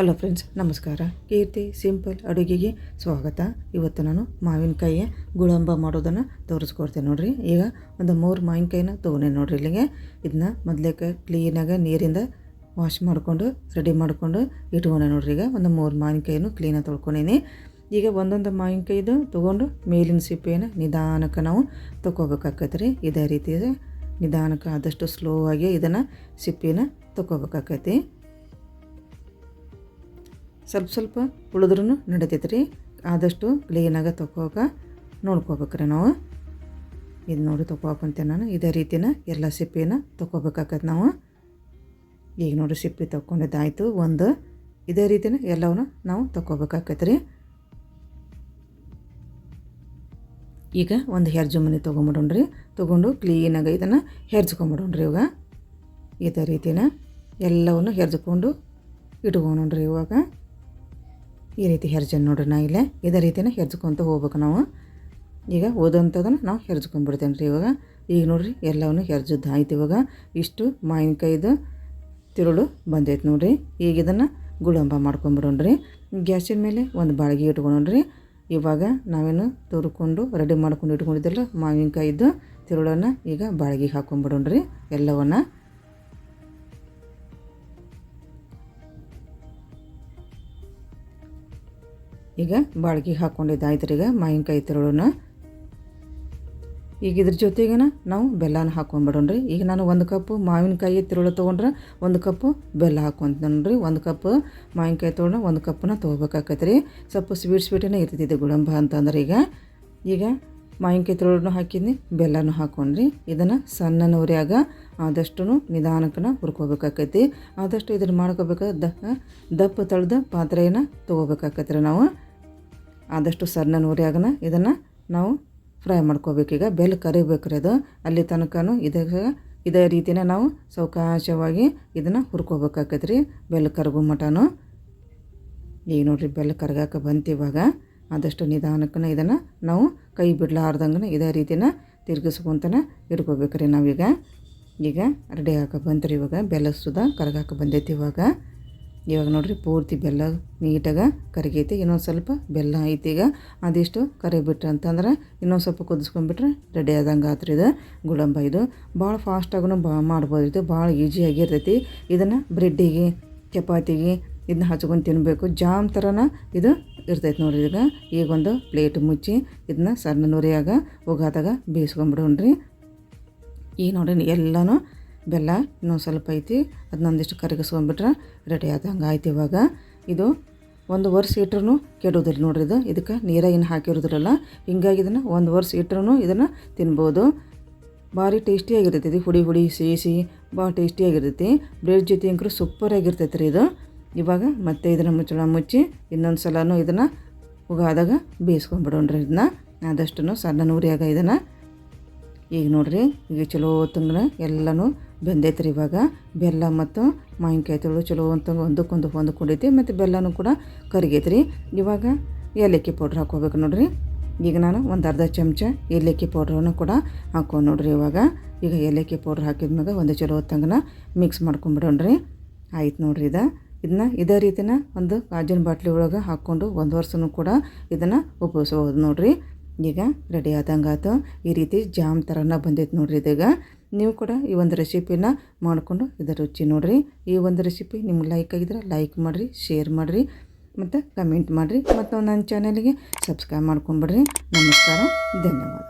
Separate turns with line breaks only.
Hello friends ನಮಸ್ಕಾರ. ಕೀರ್ತಿ, simple ಅಡುಗೆಗೆ ಸ್ವಾಗತ. ಇವತ್ತು ನಾನು ಮಾವಿನಕಾಯಿಯ ಗುಳಂಬ ಮಾಡೋದನ್ನು ತೋರಿಸ್ಕೊಡ್ತೇನೆ ನೋಡಿರಿ. ಈಗ ಒಂದು ಮೂರು ಮಾವಿನಕಾಯಿನ ತೊಗೊಂಡೆ ನೋಡಿರಿ ಇಲ್ಲಿಗೆ. ಇದನ್ನ ಮೊದಲೇಕ ಕ್ಲೀನಾಗಿ ನೀರಿಂದ ವಾಶ್ ಮಾಡಿಕೊಂಡು ರೆಡಿ ಮಾಡಿಕೊಂಡು ಇಟ್ಕೊಂಡೆ ನೋಡಿರಿ ಈಗ. ಒಂದು ಮೂರು ಮಾವಿನಕಾಯಿನೂ ಕ್ಲೀನಾಗಿ ತೊಳ್ಕೊಂಡೀನಿ. ಈಗ ಒಂದೊಂದು ಮಾವಿನಕಾಯಿದು ತೊಗೊಂಡು ಮೇಲಿನ ಸಿಪ್ಪೆಯನ್ನು ನಿಧಾನಕ್ಕೆ ನಾವು ತೊಗೋಬೇಕಾಕೈತೆ ರೀ ಇದೇ ರೀತಿ ನಿಧಾನಕ್ಕೆ ಆದಷ್ಟು ಸ್ಲೋ ಆಗಿ ಇದನ್ನು ಸಿಪ್ಪೆನ ತೊಗೋಬೇಕಾಕೈತಿ ಸ್ವಲ್ಪ ಸ್ವಲ್ಪ ಉಳಿದ್ರೂ ನಡೀತೈತೆ ರೀ ಆದಷ್ಟು ಕ್ಲೀನಾಗಿ ತೊಗೋಕ ನೋಡ್ಕೋಬೇಕ್ರಿ ನಾವು. ಇದು ನೋಡಿ ತೊಗೋಕಂತೆ ನಾನು. ಇದೇ ರೀತಿನ ಎಲ್ಲ ಸಿಪ್ಪಿನ ತೊಗೋಬೇಕಾಗತ್ತೆ ನಾವು. ಈಗ ನೋಡಿ ಸಿಪ್ಪೆ ತೊಗೊಂಡಿದ್ದಾಯಿತು ಒಂದು. ಇದೇ ರೀತಿನ ಎಲ್ಲವನ್ನು ನಾವು ತೊಗೋಬೇಕಾಗತ್ತೆ ರೀ ಈಗ ಒಂದು ಹೆರ್ಜು ಮನೆ ತೊಗೊಂಬಿಡೋಣ್ರಿ. ತೊಗೊಂಡು ಕ್ಲೀನಾಗಿ ಇದನ್ನು ಹೆರ್ಜ್ಕೊಂಬಿಡೋಣ್ರಿ ಇವಾಗ. ಇದೇ ರೀತಿನ ಎಲ್ಲವನ್ನು ಹೆರ್ಜ್ಕೊಂಡು ಇಟ್ಕೊಳೋಣ್ರಿ ಇವಾಗ. ಈ ರೀತಿ ಹೆರ್ಜನ್ ನೋಡ್ರಿ ನಾ ಇಲ್ಲೇ. ಇದೇ ರೀತಿನ ಹೆರ್ಜ್ಕೊತ ಹೋಗ್ಬೇಕು ನಾವು. ಈಗ ಓದೋಂಥದನ್ನು ನಾವು ಹೆರ್ಜ್ಕೊಂಡ್ಬಿಡ್ತೇನೆ ರೀ ಇವಾಗ. ಈಗ ನೋಡ್ರಿ ಎಲ್ಲವನ್ನು ಹೆರ್ಜದ್ದು ಆಯ್ತು ಇವಾಗ. ಇಷ್ಟು ಮಾವಿನಕಾಯ್ದು ತಿರುಳು ಬಂದೈತೆ ನೋಡ್ರಿ. ಈಗ ಇದನ್ನು ಗುಳಂಬ ಮಾಡ್ಕೊಂಬಿಡೋಣ್ರಿ. ಗ್ಯಾಸಿನ ಮೇಲೆ ಒಂದು ಬಾಳಿಗೆ ಇಟ್ಕೊಳೋಣ್ರಿ ಇವಾಗ ನಾವೇನು ತುರ್ಕೊಂಡು ರೆಡಿ ಮಾಡ್ಕೊಂಡು ಇಟ್ಕೊಂಡಿದ್ದಲ್ಲ ಮಾವಿನಕಾಯಿದ್ದು ತಿರುಳನ್ನು ಈಗ ಬಾಳಿಗೆಗೆ ಹಾಕೊಂಡ್ಬಿಡೋಣ್ರಿ ಎಲ್ಲವನ್ನು. ಈಗ ಬಾಳ್ಗೆ ಹಾಕ್ಕೊಂಡಿದ್ದಾಯ್ತು ಈಗ ಮಾವಿನಕಾಯಿ ತಿರುಳನ್ನ ಈಗ ಇದ್ರ ಜೊತೆಗೇನ ನಾವು ಬೆಲ್ಲನ ಹಾಕೊಂಡ್ಬಿಡೋಣ್ರಿ ಈಗ ನಾನು ಒಂದು ಕಪ್ಪು ಮಾವಿನಕಾಯಿ ತಿರುಳು ತೊಗೊಂಡ್ರೆ ಒಂದು ಕಪ್ಪು ಬೆಲ್ಲ ಹಾಕ್ಕೊಂತೀನ್ರಿ ಒಂದು ಕಪ್ ಮಾವಿನಕಾಯಿ ತೊಗೊಂಡ್ರೆ ಒಂದು ಕಪ್ಪನ್ನ ರೀ. ಸ್ವಲ್ಪ ಸ್ವೀಟ್ ಸ್ವೀಟೇ ಇರ್ತೈತಿ ಗುಳಂಬ ಅಂತಂದ್ರೆ ಈಗ. ಈಗ ಮಾವಿನಕಾಯಿ ತಿರುಳನ್ನು ಹಾಕಿದ್ನಿ, ಬೆಲ್ಲನೂ ಹಾಕ್ಕೊಂಡ್ರಿ ಇದನ್ನು ಸಣ್ಣ ನೂರಿಯಾಗ ಆದಷ್ಟು ನಿಧಾನಕ್ಕನ ಹುರ್ಕೋಬೇಕಾಕೈತಿ. ಆದಷ್ಟು ಇದನ್ನು ಮಾಡ್ಕೋಬೇಕಾದ ದಪ್ಪ ತಳ್ದ ಪಾತ್ರೆಯನ್ನು ತೊಗೋಬೇಕಾಕೈತೆ ರೀ ನಾವು. ಆದಷ್ಟು ಸಣ್ಣ ನೋರಿಯಾಗನ ಇದನ್ನು ನಾವು ಫ್ರೈ ಮಾಡ್ಕೋಬೇಕೀಗ ಬೆಲ್ಲ ಕರಿಬೇಕ್ರಿ ಅದು. ಅಲ್ಲಿ ತನಕನೂ ಇದೇ ಇದೇ ರೀತಿನ ನಾವು ಸೌಕಾಶವಾಗಿ ಇದನ್ನು ಹುರ್ಕೋಬೇಕಾಕೈತೆ ರೀ ಬೆಲ್ಲ ಕರಗು ಮಟನು ಈಗ ನೋಡಿರಿ ಬೆಲ್ಲ ಕರಗಾಕ ಬಂತು ಇವಾಗ ಆದಷ್ಟು ನಿಧಾನಕ್ಕನ ಇದನ್ನು ನಾವು ಕೈ ಬಿಡ್ಲಾರ್ದಂಗೆ ಇದೇ ರೀತಿನ ತಿರ್ಗಿಸ್ಕೊತನ ಇಟ್ಕೋಬೇಕ್ರಿ ನಾವೀಗ. ಈಗ ರೆಡಿ ಬಂತು ರೀ ಇವಾಗ. ಬೆಲ್ಲ ಸುದ ಕರಗಾಕ ಬಂದೈತಿ ಇವಾಗ. ಇವಾಗ ನೋಡಿರಿ ಪೂರ್ತಿ ಬೆಲ್ಲ ನೀಟಾಗಿ ಕರಗೈತಿ, ಇನ್ನೊಂದು ಸ್ವಲ್ಪ ಬೆಲ್ಲ ಐತಿ ಈಗ. ಅದಿಷ್ಟು ಕರಿಬಿಟ್ರೆ ಅಂತಂದ್ರೆ ಇನ್ನೊಂದು ಸ್ವಲ್ಪ ಕುದಿಸ್ಕೊಂಡ್ಬಿಟ್ರೆ ರೆಡಿ ಆದಂಗೆ ಆತ್ರಿ ಇದು ಗುಳಂಬ ಇದು. ಭಾಳ ಫಾಸ್ಟಾಗೂ ಬಾ ಮಾಡ್ಬೋದು ಇದು, ಭಾಳ ಈಜಿಯಾಗಿರ್ತೈತಿ ಇದನ್ನು ಬ್ರೆಡ್ಡಿಗೆ ಚಪಾತಿಗೆ ಇದನ್ನ ಹಚ್ಕೊಂಡು ತಿನ್ನಬೇಕು ಜಾಮ್ ಥರನ ಇದು ಇರ್ತೈತೆ ನೋಡಿರಿ ಈಗ. ಈಗ ಒಂದು ಪ್ಲೇಟ್ ಮುಚ್ಚಿ ಇದನ್ನ ಸಣ್ಣ ನುರಿಯಾಗ ಒಗಾದಾಗ ಬೇಯಿಸ್ಕೊಂಬಿಡೋಣ್ರಿ. ಈಗ ನೋಡ್ರಿ ಎಲ್ಲನೂ ಬೆಲ್ಲ ಇನ್ನೊಂದು ಸ್ವಲ್ಪ ಐತಿ, ಅದನ್ನೊಂದಿಷ್ಟು ಕರಗಿಸ್ಕೊಂಡ್ಬಿಟ್ರೆ ರೆಡಿ ಆದಂಗೆ ಆಯ್ತು ಇವಾಗ. ಇದು ಒಂದು ವರ್ಷ ಇಟ್ರೂ ಕೆಡೋದಿಲ್ಲ ನೋಡ್ರಿ ಇದು. ಇದಕ್ಕೆ ನೀರ ಏನು ಹಾಕಿರೋದ್ರಲ್ಲ. ಹಿಂಗಾಗಿ ಇದನ್ನು ಒಂದು ವರ್ಷ ಇಟ್ರೂ ಇದನ್ನು ತಿನ್ಬೋದು. ಭಾರಿ ಟೇಸ್ಟಿಯಾಗಿರ್ತೈತಿ ಇದು. ಹುಡಿ ಹುಡಿ ಸಿಹಿ ಸಿಹಿ ಭಾಳ ಟೇಸ್ಟಿಯಾಗಿರ್ತೈತಿ ಬ್ರೆಡ್ ಜೊತೆ ಅಂಕರು ಸೂಪರಾಗಿರ್ತೈತೆ ರೀ ಇದು. ಇವಾಗ ಮತ್ತೆ ಇದನ್ನು ಮುಚ್ಚಳ ಮುಚ್ಚಿ ಇನ್ನೊಂದು ಸಲನೂ ಇದನ್ನು ಉಗಾದಾಗ ಬೇಯಿಸ್ಕೊಂಡ್ಬಿಡೋಣ್ರಿ ಇದನ್ನ. ಆದಷ್ಟು ಸಣ್ಣ ನೂರಿಯಾಗ ಇದನ್ನು. ಈಗ ನೋಡ್ರಿ, ಈಗ ಚಲೋ ತಂಗ ಎಲ್ಲನೂ ಬೆಂದೈತ್ರಿ ಇವಾಗ. ಬೆಲ್ಲ ಮತ್ತು ಮಾವಿನಕಾಯಿ ತೊಳು ಚಲೋ ಅಂತ ಒಂದಕ್ಕೊಂದು ಹೊಂದ್ಕೊಂಡೈತಿ ಮತ್ತು ಬೆಲ್ಲನೂ ಕೂಡ ಕರಿಗೈತ್ರಿ. ಇವಾಗ ಏಲಕ್ಕಿ ಪೌಡ್ರ್ ಹಾಕೋಬೇಕು ನೋಡಿರಿ. ಈಗ ನಾನು ಒಂದು ಅರ್ಧ ಚಮಚ ಏಲಕ್ಕಿ ಪೌಡ್ರನ್ನು ಕೂಡ ಹಾಕೋ ನೋಡ್ರಿ ಇವಾಗ. ಈಗ ಏಲಕ್ಕಿ ಪೌಡ್ರ್ ಹಾಕಿದ್ಮ್ಯಾಗ ಒಂದು ಚಲೋ ಹೊತ್ತಂಗನ ಮಿಕ್ಸ್ ಮಾಡ್ಕೊಂಬಿಡೋಣ್ರಿ. ಆಯ್ತು ನೋಡ್ರಿ ಇದು. ಇದನ್ನ ಇದೇ ರೀತಿನ ಒಂದು ಗಾಜಿನ ಬಾಟ್ಲಿ ಒಳಗೆ ಹಾಕ್ಕೊಂಡು ಒಂದು ವರ್ಷನೂ ಕೂಡ ಇದನ್ನು ಉಪಯೋಗಿಸ್ಬೋದು ನೋಡ್ರಿ. ಈಗ ರೆಡಿ ಆದಂಗೆ ಆಯ್ತು ಈ ರೀತಿ ಜಾಮ್ ಥರನ ಬಂದೈತೆ ನೋಡ್ರಿ ಇದೀಗ ನೀವು ಕೂಡ ಈ ಒಂದು ರೆಸಿಪಿನ ಮಾಡಿಕೊಂಡು ಇದರ ರುಚಿ ನೋಡಿರಿ. ಈ ಒಂದು ರೆಸಿಪಿ ನಿಮ್ಗೆ ಲೈಕ್ ಆಗಿದ್ರೆ ಲೈಕ್ ಮಾಡಿರಿ ಶೇರ್ ಮಾಡಿರಿ, ಮತ್ತು ಕಮೆಂಟ್ ಮಾಡಿರಿ, ಮತ್ತು ನನ್ನ ಚಾನಲ್ಗೆ ಸಬ್ಸ್ಕ್ರೈಬ್ ಮಾಡ್ಕೊಂಬಿಡ್ರಿ ನಮಸ್ಕಾರ, ಧನ್ಯವಾದ.